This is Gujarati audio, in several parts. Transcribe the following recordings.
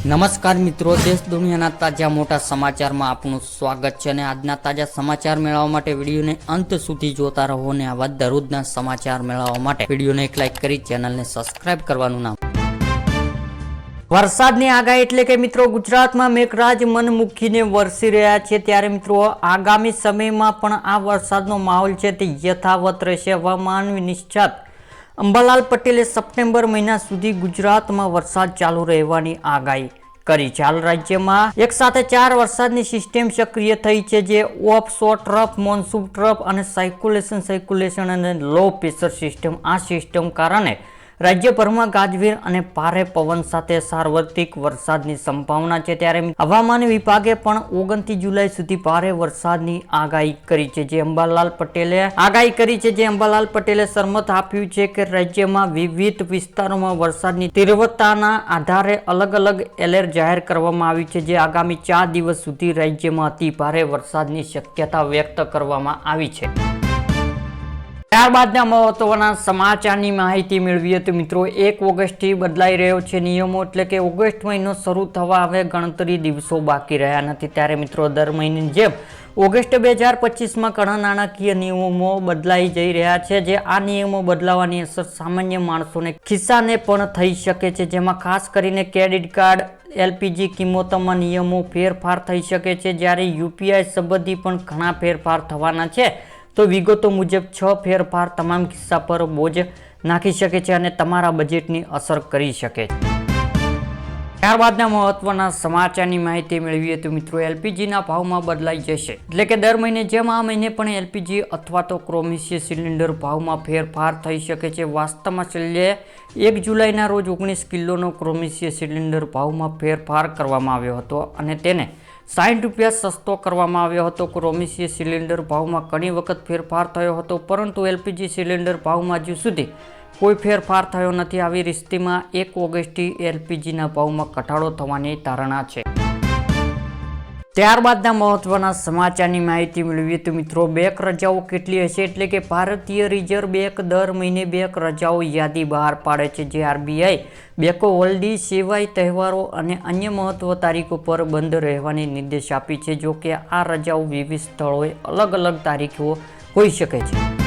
નમસ્કાર મિત્રો, દેશ દુનિયાના તાજા મોટા સમાચારમાં આપનું સ્વાગત છે અને આજના તાજા સમાચાર મેળવવા માટે વિડીયોને અંત સુધી જોતા રહો અને આવા દરરોજના સમાચાર મેળવવા માટે વિડીયોને એક લાઈક કરી ચેનલને સબસ્ક્રાઇબ કરવાનું નામ વરસાદની આગાહી એટલે કે મિત્રો, ગુજરાતમાં મેઘરાજ મન મૂકીને વરસી રહ્યા છે ત્યારે મિત્રો, આગામી સમયમાં પણ આ વરસાદનો માહોલ છે તે યથાવત રહેશે. હવામાન નિષ્ણાત અંબાલાલ પટેલે સપ્ટેમ્બર મહિના સુધી ગુજરાતમાં વરસાદ ચાલુ રહેવાની આગાહી કરી. હાલ રાજ્યમાં એક સાથે ચાર વરસાદની સિસ્ટમ સક્રિય થઈ છે, જે offshore trough, monsoon trough અને સાયક્યુલેશન સાયકુલેશન અને લો પ્રેશર સિસ્ટમ આ સિસ્ટમ કારણે રાજ્યભરમાં ગાજવીર અને ભારે પવન સાથે સાર્વત્રિક વરસાદની સંભાવના છે. ત્યારે હવામાન વિભાગે પણ ઓગણથી જુલાઈ સુધી ભારે વરસાદની આગાહી કરી છે. જે અંબાલાલ પટેલે આગાહી કરી છે. જે અંબાલાલ પટેલે સરમત આપ્યું છે કે રાજ્યમાં વિવિધ વિસ્તારોમાં વરસાદની તીવ્રતાના આધારે અલગ અલગ એલર્ટ જાહેર કરવામાં આવી છે. જે આગામી ચાર દિવસ સુધી રાજ્યમાં અતિ ભારે વરસાદની શક્યતા વ્યક્ત કરવામાં આવી છે. ત્યારબાદના મહત્વના સમાચારની માહિતી મેળવીએ તો મિત્રો, એક ઓગસ્ટથી બદલાઈ રહ્યો છે નિયમો, એટલે કે ઓગસ્ટ મહિનો શરૂ થવા હવે ગણતરી દિવસો બાકી રહ્યા નથી. ત્યારે મિત્રો, દર મહિનાની જેમ ઓગસ્ટ બે હજાર પચીસમાં ઘણા નાણાકીય નિયમો બદલાઈ જઈ રહ્યા છે, જે આ નિયમો બદલાવાની અસર સામાન્ય માણસોને, ખિસ્સાને પણ થઈ શકે છે. જેમાં ખાસ કરીને ક્રેડિટ કાર્ડ, એલપીજી કિંમતોમાં નિયમો ફેરફાર થઈ શકે છે. જ્યારે યુપીઆઈ સંબંધી પણ ઘણા ફેરફાર થવાના છે. તો વિગતો મુજબ છ ફેરફાર તમામ કિસ્સા પર બોજ નાખી શકે છે અને તમારા બજેટની અસર કરી શકે છે. ત્યારબાદના મહત્વના સમાચારની માહિતી મેળવીએ તો મિત્રો એલપીજીના ભાવમાં બદલાઈ જશે. એટલે કે દર મહિને જેમ આ મહિને પણ એલપીજી અથવા તો ક્રોમિશિય સિલિન્ડર ભાવમાં ફેરફાર થઈ શકે છે. વાસ્તવમાં છેલ્લે એક જુલાઈના રોજ ઓગણીસ કિલોનો ક્રોમિસિય સિલિન્ડર ભાવમાં ફેરફાર કરવામાં આવ્યો હતો અને તેને સાઠ રૂપિયા સસ્તો કરવામાં આવ્યો હતો. ક્રોમિશિય સિલિન્ડર ભાવમાં ઘણી વખત ફેરફાર થયો હતો, પરંતુ એલપીજી સિલિન્ડર ભાવમાં હજુ સુધી કોઈ ફેરફાર થયો નથી. આવી રિસ્તીમાં એક ઓગસ્ટથી એલપીજીના ભાવમાં ઘટાડો થવાની ધારણા છે. ત્યારબાદના મહત્વના સમાચારની માહિતી મેળવીએ તો મિત્રો, બેંક રજાઓ કેટલી હશે? એટલે કે ભારતીય રિઝર્વ બેંક દર મહિને બેંક રજાઓ યાદી બહાર પાડે છે. જે આરબીઆઈ, બેંકો હોલ્ડી સિવાય તહેવારો અને અન્ય મહત્વ તારીખો પર બંધ રહેવાની નિર્દેશ આપી છે. જો કે આ રજાઓ વિવિધ સ્થળોએ અલગ અલગ તારીખો હોઈ શકે છે.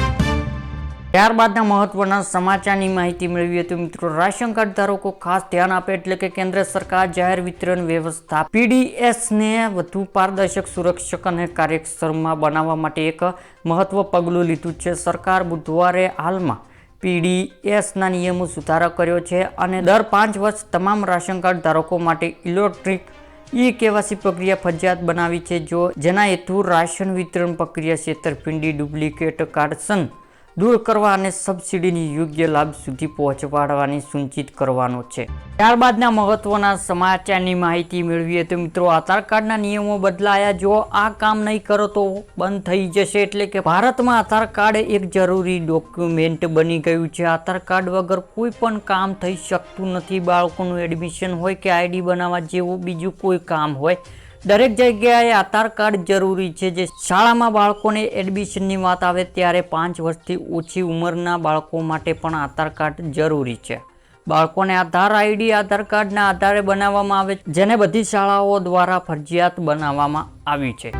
ત્યારબાદના મહત્વના સમાચારની માહિતી મેળવી હતી મિત્રો. રાશન કાર્ડ ધારકો ખાસ ધ્યાન આપે એટલે કે કેન્દ્ર સરકાર જાહેર વિતરણ વ્યવસ્થા પીડીએસને વધુ પારદર્શક, સુરક્ષક અને કાર્યક્ષમમાં બનાવવા માટે એક મહત્વ પગલું લીધું છે. સરકાર બુધવારે હાલમાં પીડીએસના નિયમો સુધારો કર્યો છે અને દર પાંચ વર્ષ તમામ રાશન કાર્ડ ધારકો માટે ઇલેક્ટ્રિક ઈ કેવાસી પ્રક્રિયા ફરજિયાત બનાવી છે, જો જેના હેતુ રાશન વિતરણ પ્રક્રિયા, છેતરપિંડી, ડુપ્લિકેટ કાર્ડસન દૂર કરવા અને સબસિડીની યોગ્ય લાભ સુધી પહોંચવાડવાની સૂચિત કરવાનો છે. ત્યારબાદના મહત્વના સમાચારની માહિતી મેળવીએ તો મિત્રો આધાર કાર્ડના નિયમો બદલાયા. જો આ કામ નહીં કરો તો બંધ થઈ જશે. એટલે કે ભારતમાં આધાર કાર્ડ એક જરૂરી ડોક્યુમેન્ટ બની ગયું છે. આધાર કાર્ડ વગર કોઈ પણ કામ થઈ શકતું નથી. બાળકોનું એડમિશન હોય કે આઈડી બનાવવા જેવું બીજું કોઈ કામ હોય. દરેક જગ્યાએ આધાર કાર્ડ જરૂરી છે જે શાળામાં બાળકોને એડમિશનની વાત આવે ત્યારે પાંચ વર્ષથી ઓછી ઉંમરના બાળકો માટે પણ આધાર કાર્ડ જરૂરી છે. બાળકોને આધાર આઈડી, આધાર કાર્ડના આધારે બનાવવામાં આવે જેને બધી શાળાઓ દ્વારા ફરજિયાત બનાવવામાં આવી છે.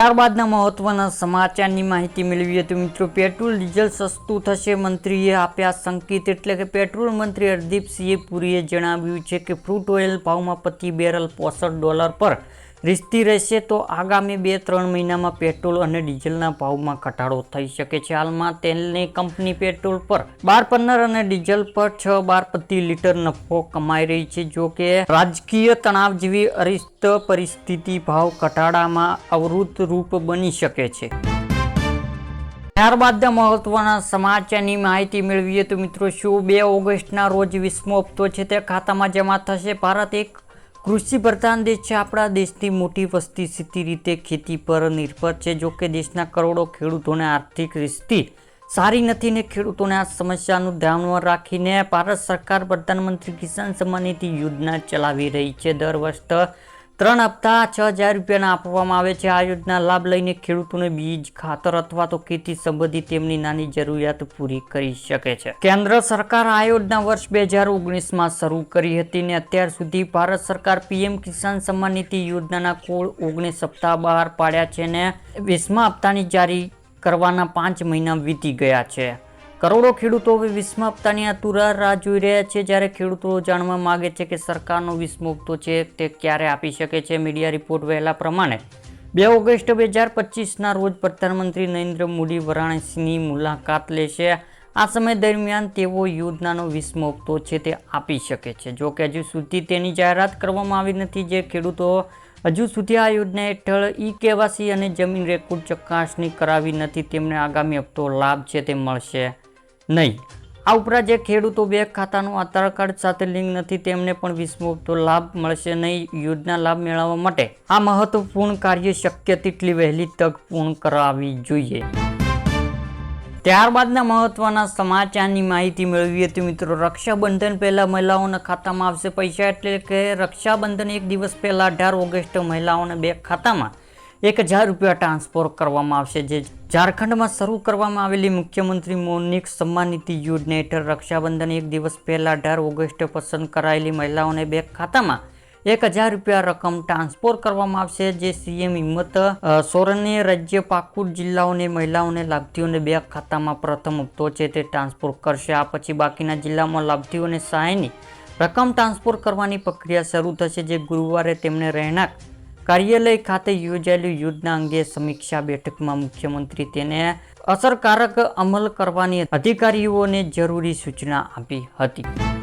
ત્યારબાદના મહત્વના સમાચારની માહિતી મેળવી હતી મિત્રો, પેટ્રોલ, ડીઝલ સસ્તું થશે, મંત્રીએ આપ્યા સંકેત એટલે કે પેટ્રોલ મંત્રી હરદીપસિંહ પુરીએ જણાવ્યું છે કે ફ્રૂટ ઓઇલ ભાવમાં પ્રતિ બેરલ પોસઠ ડોલર પર રીસ્તી રહેશે તો આગામી બે, ત્રણ મહિનામાં પેટ્રોલ અને ડીઝલના ભાવમાં ઘટાડો થઈ શકે છે. હાલમાં તેલની કંપની પેટ્રોલ પર બાર પંદર અને ડીઝલ પર છ, બાર પ્રતિ લીટર નફો કમાઈ રહી છે. જો કે રાજકીય તણાવ જેવી અરિસ્ત પરિસ્થિતિ ભાવ ઘટાડામાં અવરોધ રૂપ બની શકે છે. ત્યારબાદ મહત્વના સમાચારની માહિતી મેળવીએ તો મિત્રો, શું બે ઓગસ્ટના રોજ વીસમો હપ્તો છે તે ખાતામાં જમા થશે. ભારત એક કૃષિ પ્રધાન દેશ છે. આપણા દેશની મોટી વસ્તી સીધી રીતે ખેતી પર નિર્ભર છે. જો કે દેશના કરોડો ખેડૂતોને આર્થિક સ્થિતિ સારી નથી ને ખેડૂતોને આ સમસ્યાનું ધ્યાનમાં રાખીને ભારત સરકાર પ્રધાનમંત્રી કિસાન સન્માન નિધિ યોજના ચલાવી રહી છે. દર વર્ષ ત્રણ હપ્તા છ હજાર રૂપિયાના આપવામાં આવે છે. આ યોજના લાભ લઈને ખેડૂતોને બીજ, ખાતર અથવા તો ખેતી સંબંધિત તેમની નાની જરૂરિયાત પૂરી કરી શકે છે. કેન્દ્ર સરકાર આ યોજના વર્ષ બે હજાર ઓગણીસમાં શરૂ કરી હતી ને અત્યાર સુધી ભારત સરકાર પીએમ કિસાન સન્માન નિધિ યોજનાના કુલ ઓગણીસ હપ્તા બહાર પાડ્યા છે ને વીસમા હપ્તાની જારી કરવાના પાંચ મહિના વીતી ગયા છે. કરોડો ખેડૂતો હવે વીસમા હપ્તાની આતુરા રાહ જોઈ રહ્યા છે. જ્યારે ખેડૂતો જાણવા માગે છે કે સરકારનો વીસમો છે તે ક્યારે આપી શકે છે? મીડિયા રિપોર્ટ વહેલા પ્રમાણે બે ઓગસ્ટ બે હજાર પચીસના રોજ પ્રધાનમંત્રી નરેન્દ્ર મોદી વારાણસીની મુલાકાત લેશે. આ સમય દરમિયાન તેઓ યોજનાનો વીસમો છે તે આપી શકે છે. જો કે હજુ સુધી તેની જાહેરાત કરવામાં આવી નથી. જે ખેડૂતો હજુ સુધી આ યોજના હેઠળ ઈ કેવાસી અને જમીન રેકોર્ડ ચકાસણી કરાવી નથી, તેમને આગામી હપ્તો લાભ છે તે મળશે. નહીં. આ ઉપરાંત જે ખેડૂતો બેંક ખાતાનું આધાર કાર્ડ સાથે લિંક નથી, તેમને પણ વીસમો લાભ મળશે નહીં, યોજના લાભ મેળવવા માટે. આ મહત્વપૂર્ણ કાર્ય શક્ય તેટલી વહેલી તક પૂર્ણ કરાવવી જોઈએ. ત્યારબાદના મહત્વના સમાચારની માહિતી મેળવી હતી મિત્રો, રક્ષાબંધન પહેલા મહિલાઓના ખાતામાં આવશે પૈસા એટલે કે રક્ષાબંધન એક દિવસ પહેલા અઢાર ઓગસ્ટ મહિલાઓના બેંક ખાતામાં. એક હજાર રૂપિયા ટ્રાન્સફર કરવામાં આવશે, જે ઝારખંડમાં શરૂ કરવામાં આવેલી મુખ્યમંત્રી મોનિક સન્માન નિધિ યોજના હેઠળ રક્ષાબંધન એક દિવસ પહેલા અઢાર ઓગસ્ટે પસંદ કરાયેલી મહિલાઓને બેંક ખાતામાં એક હજાર રૂપિયા રકમ ટ્રાન્સફર કરવામાં આવશે, જે સીએમ હિંમત સોરેને રાજ્ય પાકુર જિલ્લાઓને મહિલાઓને લાભાર્થીઓને બેંક ખાતામાં પ્રથમ હપ્તો છે તે ટ્રાન્સફર કરશે. આ પછી બાકીના જિલ્લામાં લાભાર્થીઓને સહાયની રકમ ટ્રાન્સફર કરવાની પ્રક્રિયા શરૂ થશે, જે ગુરુવારે તેમને રહેણાંક કાર્યાલય ખાતે યોજાયેલી યોજના અંગે સમીક્ષા બેઠકમાં મુખ્યમંત્રી તેને અસરકારક અમલ કરવાની અધિકારીઓને જરૂરી સૂચના આપી હતી.